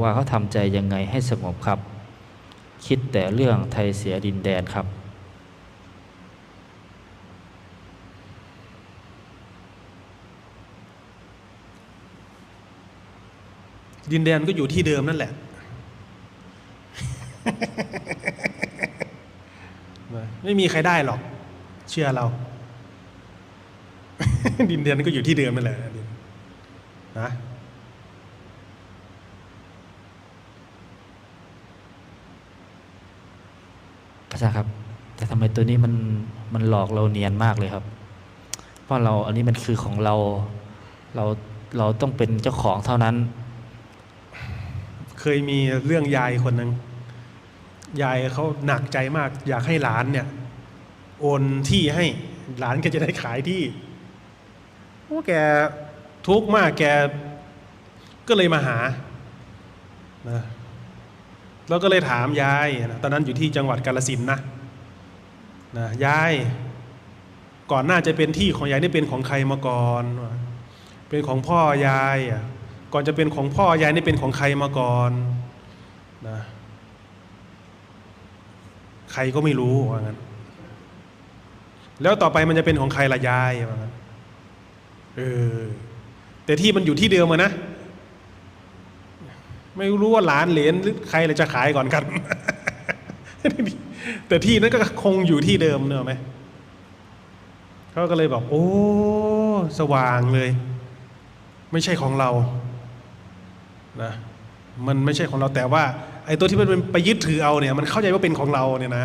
ว่าเขาทำใจยังไงให้สงบครับ คิดแต่เรื่องไทยเสียดินแดนครับ ดินแดนก็อยู่ที่เดิมนั่นแหละไม่มีใครได้หรอก เชื่อเรา ดินแดนก็อยู่ที่เดิมนั่นแหละนะ พระ อาจารย์ครับ แต่ทำไมตัวนี้มันมันหลอกเราเนียนมากเลยครับ เพราะเราอันนี้มันคือของเราเราเราต้องเป็นเจ้าของเท่านั้น เคยมีเรื่องยายคนหนึ่งยายเขาหนักใจมาก อยากให้หลานเนี่ย โอนที่ให้หลานก็จะได้ขายที่โอ้แกทุกข์มากแกก็เลยมาหานะ แล้วก็เลยถามยายตอนนั้นอยู่ที่จังหวัดกาลสินนะนะยายก่อนหน้าจะเป็นที่ของยายนี่เป็นของใครมาก่อน เป็นของพ่อยายอะก่อนจะเป็นของพ่อยายนี่เป็นของใครมาก่อนนะใครก็ไม่รู้ว่างั้นแล้วต่อไปมันจะเป็นของใครละยายว่างั้นเออแต่ที่มันอยู่ที่เดิมอะนะ ไม่รู้ว่าหลานเหรียญหรือใครจะขายก่อนกัน แต่ที่นั้นก็คงอยู่ที่เดิมเนอะไหมเขาก็เลยบอก โอ้ สว่างเลย ไม่ใช่ของเรานะมันไม่ใช่ของเราแต่ว่าไอ้ตัวที่มันไปยึดถือเอาเนี่ย มันเข้าใจว่าเป็นของเราเนี่ยนะ